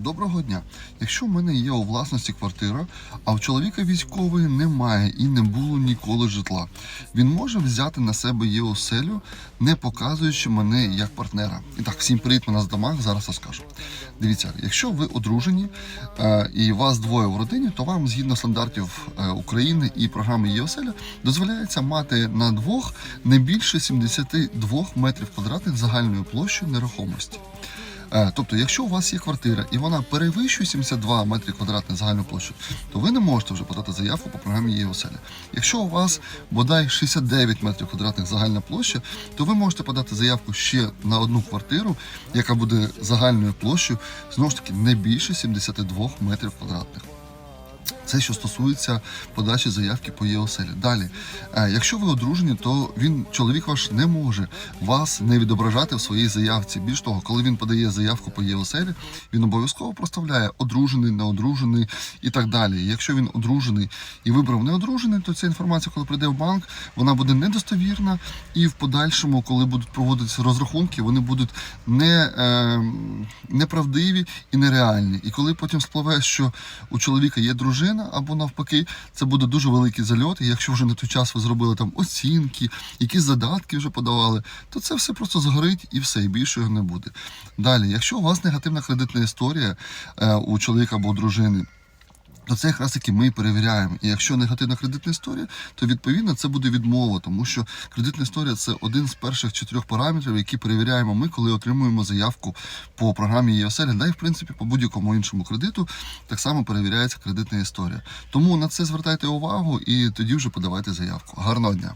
Доброго дня. Якщо в мене є у власності квартира, а в чоловіка військової немає і не було ніколи житла, він може взяти на себе її оселю, не показуючи мене як партнера. І так, всім привіт, мене з домах, зараз розкажу. Дивіться, якщо ви одружені е, і вас двоє в родині, то вам згідно стандартів е, України і програми «Є оселя дозволяється мати на двох не більше 72 метрів квадратних загальною площею нерухомості. Е, Тобто, якщо у вас є квартира і вона перевищує 72 метри квадратних загальну площу, то ви не можете вже подати заявку по програмі «Є оселя». Якщо у вас бодай 69 метрів квадратних загальна площа, то ви можете подати заявку ще на одну квартиру, яка буде загальною площею знову ж таки не більше 72 метрів квадратних. Це що стосується подачі заявки по ЄОСЕЛі. Далі, е, якщо ви одружені, то він, чоловік ваш, не може вас не відображати в своїй заявці. Більш того, коли він подає заявку по ЄОСЕЛі, він обов'язково проставляє одружений, неодружений і так далі. Якщо він одружений і вибрав неодружений, то ця інформація, коли прийде в банк, вона буде недостовірна, і в подальшому, коли будуть проводитися розрахунки, вони будуть не, е, неправдиві і нереальні. І коли потім спливе, що у чоловіка є дружина або навпаки, це буде дуже великий зальот. І якщо вже на той час ви зробили там оцінки, якісь задатки вже подавали, то це все просто згорить і все, і більше не буде. Далі, якщо у вас негативна кредитна історія е, у чоловіка або у дружини. То це якраз таки ми перевіряємо. І якщо негативна кредитна історія, то відповідно це буде відмова, тому що кредитна історія це один з перших чотирьох параметрів, які перевіряємо ми, коли отримуємо заявку по програмі ЄОСЕЛі, да і в принципі по будь-якому іншому кредиту так само перевіряється кредитна історія. Тому на це звертайте увагу і тоді вже подавайте заявку. Гарного дня!